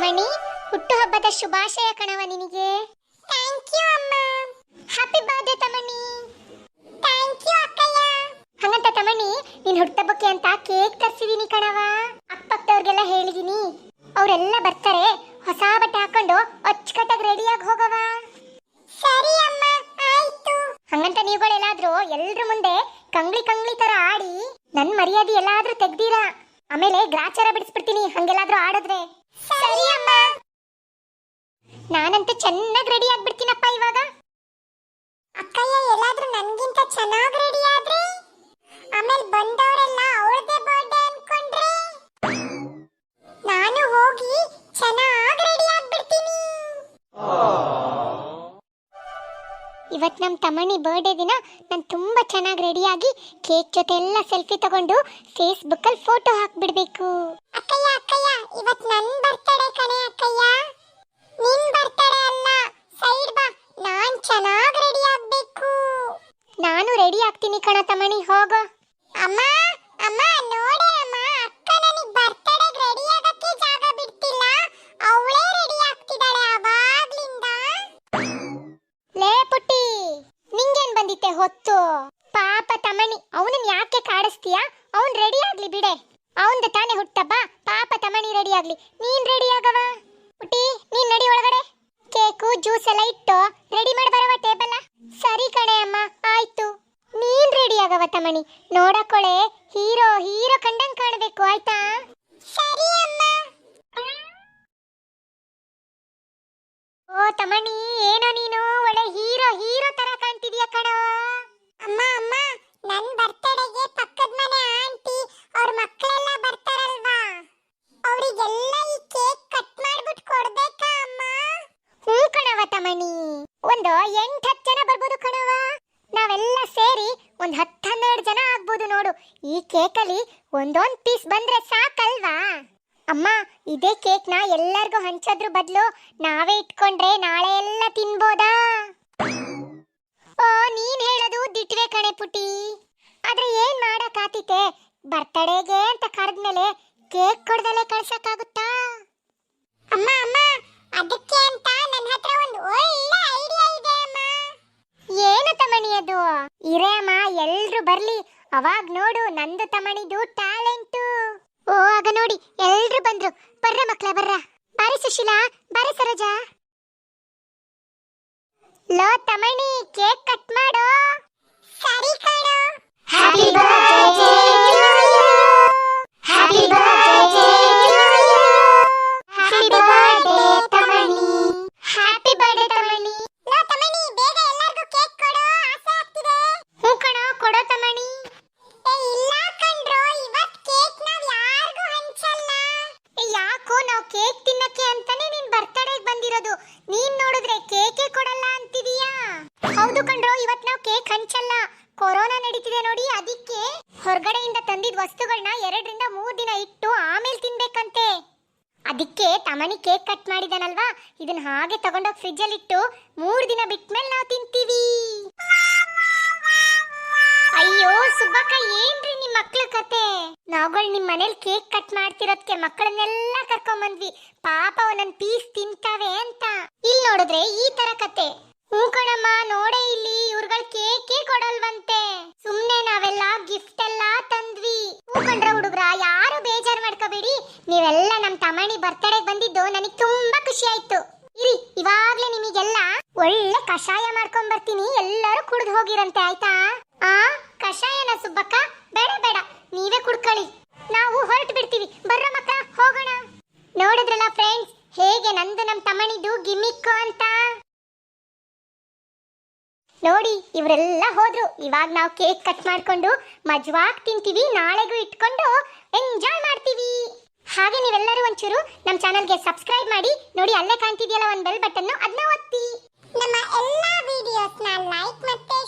ತಮಣಿ ಹುಟ್ಟುಹಬ್ಬದ ಶುಭಾಶಯ ಕಣವ ನಿನಗೆ. ಥ್ಯಾಂಕ್ ಯು ಅಮ್ಮ. ಹ್ಯಾಪಿ ಬರ್ತ್ಡೇ ತಮಣಿ. ಥ್ಯಾಂಕ್ ಯು ಅಕ್ಕಯ್ಯ. ಹಂಗಂತ ತಮಣಿ ನಿನ್ ಹುಟ್ಟುಹಬ್ಬಕ್ಕೆ ಅಂತ ಕೇಕ್ ತರಿಸಿದೀನಿ ಕಣವ. ಅಕ್ಕಪಕ್ಕದವ್ರಿಗೆಲ್ಲ ಹೇಳಿದೀನಿ. ಅವರೆಲ್ಲ ಬರ್ತಾರೆ ಹೊಸ ಬಟ್ಟೆ ಹಾಕೊಂಡು ಅಚ್ಚುಕಟ್ಟಾಗಿ ರೆಡಿಯಾಗಿ ಹೋಗವ. ಸರಿ ಅಮ್ಮ. ಆಯ್ತು. ಹಂಗಂತ ನೀವುಗಳೆಲ್ಲಾದ್ರೂ ಎಲ್ರ ಮುಂದೆ ಕಂಗ್ಳಿ ಕಂಗ್ಳಿ ತರ ಆಡಿ ನನ್ನ ಮರ್ಯಾದೆ ಎಲ್ಲಾದ್ರೂ ತೆಗ್ದೀರಾ? ಆಮೇಲೆ ಗ್ರಾಚಾರ ಬಿಡಿಸ್ಬಿಡ್ತೀನಿ ಹಂಗೆಲ್ಲಾದ್ರೂ ಆಡಿದ್ರೆ ಸರಿ ಅಮ್ಮ. ನಾನಂತೂ ಚೆನ್ನಾಗಿ ರೆಡಿ ಆಗ್ಬಿಡ್ತೀನಪ್ಪ ಇವಾಗ. ಅಕ್ಕಯ್ಯ ಎಲ್ಲಾದ್ರೂ ನನ್ಗಿಂತ ಚೆನ್ನಾಗಿ ರೆಡಿ ಆದ್ರೆ? ಆಮೇಲೆ ಬಂದವರೆಲ್ಲ ಅವಳದೇ ಬರ್ಡೇ ಅನ್ಕೊಂಡ್ರೆ? ನಾನು ಹೋಗಿ ಚೆನ್ನಾಗಿ ರೆಡಿ ಆಗ್ಬಿಡ್ತೀನಿ. ಇವತ್ತು ನಮ್ಮ ತಮ್ಮಣಿ ಬರ್ಡೇ ದಿನ ನಾನು ತುಂಬ ಚೆನ್ನಾಗಿ ರೆಡಿಯಾಗಿ ಕೇಕ್ ಜೊತೆ ಎಲ್ಲ ಸೆಲ್ಫಿ ತಗೊಂಡು ಫೇಸ್ಬುಕ್ಕಲ್ಲಿ ಫೋಟೋ ಹಾಕ್ಬಿಡ್ಬೇಕು. ಅಕ್ಕಯ್ಯ ಅಕ್ಕಯ್ಯ ಇವತ್ತು ನನ್ನ ಬರ್ತಡೇ ಕಣೆ ಅಕ್ಕಯ್ಯ ನಿನ್ ಬರ್ತಡೇ ಅಲ್ಲ ಸೈಡ್ ಬಾ ನಾನ್ ಚೆನ್ನಾಗಿ ರೆಡಿ ಆಗ್ಬೇಕು ನಾನು ರೆಡಿ ಆಗ್ತೀನಿ ಕಣ ತಮಣಿ ಹೋಗೋ. ಅಮ್ಮ ಅಮ್ಮ, ನೋಡಿ ಅಮ್ಮ, ಅಕ್ಕ ನನಗೆ ಬರ್ತಡೇ ರೆಡಿ ಆಗಕ್ಕೆ ಜಾಗ ಬಿಡ್ತಿಲ್ಲ. ಅವಳೇ ರೆಡಿ ಆಗ್ತಿದ್ದಾಳೆ ಅವಾಗ್ಲಿಂದ. ಲೇ ಪುಟ್ಟಿ, ನಿಂಗೇನ್ ಬಂದಿತ್ತೆ ಹೊತ್ತು? ಪಾಪ ತಮಣಿ ಅವನನ್ನ ಯಾಕೆ ಕಾಡಿಸ್ತೀಯ? ಅವನ್ ರೆಡಿ ಆಗ್ಲಿ ಬಿಡೆ. ಅವಂದ ತಾನೇ ಹುಟ್ಟಬ್ಬ. ಪಾಪ ತಮಣಿ ರೆಡಿ ಆಗ್ಲಿ. ನೀನ್ ರೆಡಿ ಆಗವ? ಪುಟ್ಟಿ, ನೀನ್ ನಡಿ ಒಳಗಡೆ. ಕೇಕು ಜ್ಯೂಸ್ ಎಲ್ಲ ಇಟ್ಟು ರೆಡಿ ಮಾಡಿ ಬರವ ಟೇಬಲ್ ಸರಿ ಕಣೆ ಅಮ್ಮ ಆಯ್ತು ನೀನ್ ರೆಡಿ ಆಗವ ತಮಣಿ ನೋಡಕೊಳೆ, ಹೀರೋ ಹೀರೋ ಕಂಡಂಗ್ ಕಾಣಬೇಕು, ಆಯ್ತಾ? ಸರಿ ಅಮ್ಮ. ಓ ತಮಣಿ ಏನೋ ನೀನು ಒಳ್ಳೆ ಹೀರೋ ಹೀರೋ ತರ ಕಾಣ್ತಿದೀಯ ಕಣೋ? ಅಮ್ಮ ಅಮ್ಮ, ನನ್ ಬರ್ತಡೆಗೆ ಪಕ್ಕದ ಮನೆ ಆಂಟಿ, ಅವ್ರ ಮಕ್ಕಳೆಲ್ಲ ಬರ್ತಾರಲ್ವಾ? ಅವರಿಗೆಲ್ಲ ಈ ಕೇಕ್ ಕಟ್ ಮಾಡ್ಬಿಟ್ಟು ಕೊಡ್ಬೇಕಾ, ಅಮ್ಮ? ಹ್ಞೂ ಕಣವ ತಮಣಿ ಒಂದು ಎಂಟು ಹತ್ತು ಜನ ಬರ್ಬೋದು ಕಣವ ನಾವೆಲ್ಲ ಸೇರಿ ಒಂದ್ ಹತ್ತು ಹನ್ನೆರಡು ಜನ ಆಗ್ಬೋದು ನೋಡು. ಈ ಕೇಕಲ್ಲಿ ಒಂದೊಂದು ಪೀಸ್ ಬಂದ್ರೆ ಸಾಕಲ್ವಾ? ಅಮ್ಮ, ಇದೇ ಕೇಕ್ನ ಎಲ್ಲರಿಗೂ ಹಂಚೋದ್ರ ಬದಲು ನಾವೇ ಇಟ್ಕೊಂಡ್ರೆ ನಾಳೆ ಎಲ್ಲ ತಿನ್ಬೋದಾ? ಓ, ನೀನ್ ಹೇಳೋದು ದಿಟ್ವೆ ಕಣೆ ಪುಟಿ ಆದ್ರೆ ಏನ್ ಮಾಡಕ್ಕಾತಿತೆ ಬರ್ತಡೇಗೆ ಅಂತ ಕರೆದ್ಮೇಲೆ ಕೇಕ್ ಕೊಡ್ದಲೆ ಕಳ್ಸಕ್ಕಾಗುತ್ತಾ? ಅಮ್ಮ ಅಮ್ಮ, ಅದಕ್ಕೆ ಅಂತ ನನ್ನ ಹತ್ರ ಒಂದು ಒಳ್ಳೆ ಐಡಿಯಾ ಇದೆ ಅಮ್ಮ ಏನು ತಮಣಿ ಅದು ಇರೇ ಅಮ್ಮ ಎಲ್ರು ಬರ್ಲಿ. ಅವಾಗ ನೋಡು, ನಂದು ತಮಣಿದು ಟ್ಯಾಲೆಂಟು. ಓ, ಆಗ ನೋಡಿ, ಎಲ್ರು ಬಂದ್ರು. ಬರ್ರ ಮಕ್ಳ, ಬರ್ರ. ಬಾರಿ ಸುಶೀಲಾ, ಬಾರಿ ಸರೋಜಾ. ಲೋ ತಮಣಿ ಕೇಕ್ ಕಟ್ ಮಾಡೋ. ಸರಿ ಕಣೋ. ಹ್ಯಾಪಿ ಬರ್ತ್ಡೇ ತಂದಿದ್ ವಸ್ತುಗಳನ್ನ ಎರಡರಿಂದ ಮೂರು ದಿನ ಇಟ್ಟು ಆಮೇಲೆ ತಿನ್ಬೇಕಂತೆ. ಅದಕ್ಕೆ ತಮಣಿ ಕೇಕ್ ಕಟ್ ಮಾಡಿದಾನಲ್ವಾ? ಇದನ್ನ ಹಾಗೆ ತಗೊಂಡೋಗಿ ಫ್ರಿಜ್ ಅಲ್ಲಿ ಇಟ್ಟು ಮೂರು ದಿನ ಬಿಟ್ಮೇಲೆ ನಾವು ತಿಂತೀವಿ. ಅಯ್ಯೋ, ಸುಬ್ಬಕ್ಕ, ಏನ್ರಿ ನಿಮ್ ಮಕ್ಳ ಕತೆ? ನಾವುಗಳು ನಿಮ್ಮ ಮನೇಲಿ ಕೇಕ್ ಕಟ್ ಮಾಡ್ತಿರೋದಕ್ಕೆ ಮಕ್ಕಳನ್ನೆಲ್ಲ ಕರ್ಕೊಂಡ್ ಬಂದ್ವಿ ಪಾಪ ಒಂದೊಂದ್ ಪೀಸ್ ತಿಂತಾವೆ ಅಂತ. ಇಲ್ಲಿ ನೋಡಿದ್ರೆ ಈ ತರ ಕತೆ. ಹ್ಞೂ ಕಣಮ್ಮ, ನೋಡೇ ಇಲ್ಲಿ. ಇವ್ರುಗಳು ಕೇಕೇ ಕೊಡಲ್ವಂತೆ. ಎಲ್ಲ ಕಣ್ರ ಹುಡುಗ್ರ, ಯಾರು ಬೇಜಾರು ಮಾಡ್ಕೋಬೇಡಿ. ನೀವೆಲ್ಲ ನಮ್ ತಮಣಿ ಬರ್ತಡೆಗೆ ಬಂದಿದ್ದು ನನಗೆ ತುಂಬಾ ಖುಷಿ ಆಯ್ತು. ಇರಿ, ಇವಾಗ್ಲೇ ನಿಮಗೆಲ್ಲ ಒಳ್ಳೆ ಕಷಾಯ ಮಾಡ್ಕೊಂಡ್ ಬರ್ತೀನಿ. ಎಲ್ಲರೂ ಕುಡ್ದು ಹೋಗಿರಂತೆ, ಆಯ್ತಾ? ಆ, ಕಷಾಯನ ಸುಬ್ಬಕ್ಕ? ಬೇಡ ಬೇಡ, ನೀವೇ ಕುಡ್ಕೊಳ್ಳಿ. ನಾವು ಹೊರಟು ಬಿಡ್ತೀವಿ. ಬರ್ರ ಮಕ್ಕ, ಹೋಗೋಣ. ನೋಡಿದ್ರಲ್ಲ ಫ್ರೆಂಡ್ಸ್ ಹೇಗೆ ನಂದು ನಮ್ ತಮಣಿದು ಗಿಮಿಕ್ಕು ಅಂತ? ನೋಡಿ, ಇವರೆಲ್ಲ ಹೋದ್ರು. ಇವಾಗ ನಾವು ಕೇಕ್ ಕಟ್ ಮಾಡ್ಕೊಂಡು ಮಜವಾಗಿ ತಿಂತೀವಿ, ನಾಳೆಗೂ ಇಟ್ಕೊಂಡು ಎಂಜಾಯ್ ಮಾಡ್ತೀವಿ. ಹಾಗೆ ನೀವೆಲ್ಲರೂ ಒಂಚೂರು ನಮ್ಮ ಚಾನಲ್ಗೆ ಸಬ್ಸ್ಕ್ರೈಬ್ ಮಾಡಿ, ನೋಡಿ ಅಲ್ಲೇ ಕಾಣ್ತಿದೆಯಲ್ಲ ಒಂದು ಬೆಲ್ ಬಟನ್ ಅದನ್ನ ಒತ್ತಿ. ನಮ್ಮ ಎಲ್ಲಾ ವಿಡಿಯೋಸ್ನ ಲೈಕ್ ಮತ್ತೆ